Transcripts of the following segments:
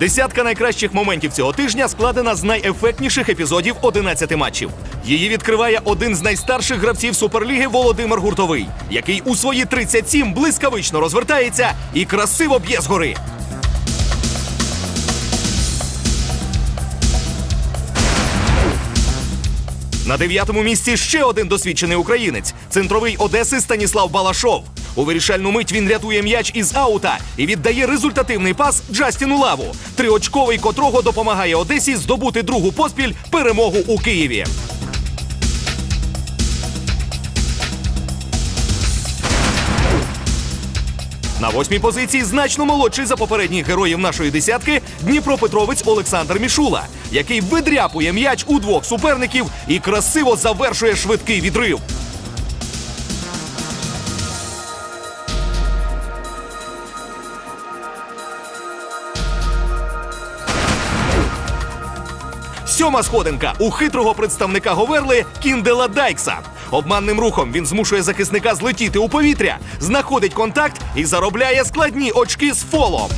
Десятка найкращих моментів цього тижня складена з найефектніших епізодів 11 матчів. Її відкриває один з найстарших гравців Суперліги Володимир Гуртовий, який у свої 37 блискавично розвертається і красиво б'є згори. На дев'ятому місці ще один досвідчений українець центровий Одеси Станіслав Балашов. У вирішальну мить він рятує м'яч із аута і віддає результативний пас Джастіну Лаву, триочковий котрого допомагає Одесі здобути другу поспіль перемогу у Києві. На восьмій позиції значно молодший за попередніх героїв нашої десятки Дніпропетровець Олександр Мішула, який видряпує м'яч у двох суперників і красиво завершує швидкий відрив. Сьома сходинка у хитрого представника Говерли Кіндела Дайкса. Обманним рухом він змушує захисника злетіти у повітря, знаходить контакт і заробляє складні очки з фолом.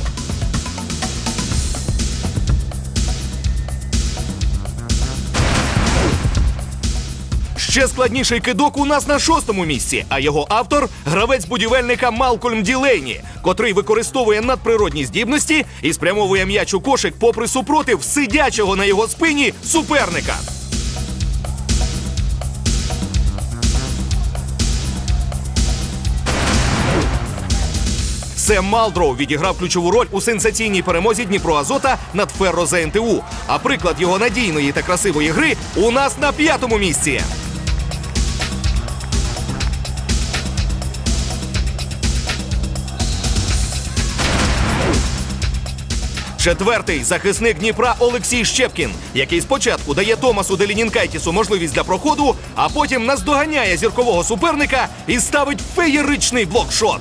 Ще складніший кидок у нас на шостому місці, а його автор гравець будівельника Малкольм Ділейні, котрий використовує надприродні здібності і спрямовує м'яч у кошик попри супротив сидячого на його спині суперника. Сем Малдроу відіграв ключову роль у сенсаційній перемозі Дніпро Азота над Ферро ЗНТУ. А приклад його надійної та красивої гри у нас на п'ятому місці. Четвертий захисник Дніпра Олексій Щепкін, який спочатку дає Томасу Делінінкайтісу можливість для проходу, а потім наздоганяє зіркового суперника і ставить феєричний блокшот.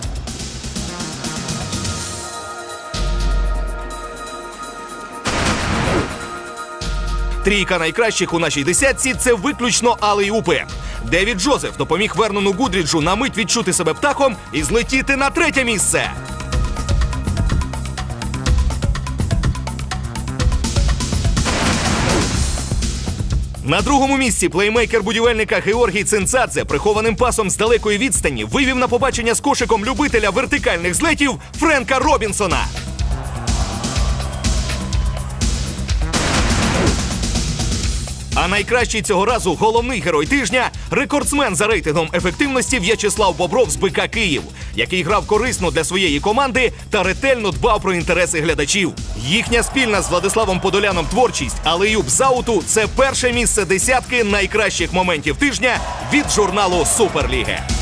Трійка найкращих у нашій десятці це виключно алеюпи. Девід Джозеф допоміг Вернону Гудріджу на мить відчути себе птахом і злетіти на третє місце. На другому місці плеймейкер будівельника Георгій Цинцадзе прихованим пасом з далекої відстані вивів на побачення з кошиком любителя вертикальних злетів Френка Робінсона. А найкращий цього разу головний герой тижня рекордсмен за рейтингом ефективності В'ячеслав Бобров з БК Київ, який грав корисно для своєї команди та ретельно дбав про інтереси глядачів. Їхня спільна з Владиславом Подоляном творчість, але Юб Зауту це перше місце десятки найкращих моментів тижня від журналу Суперліги.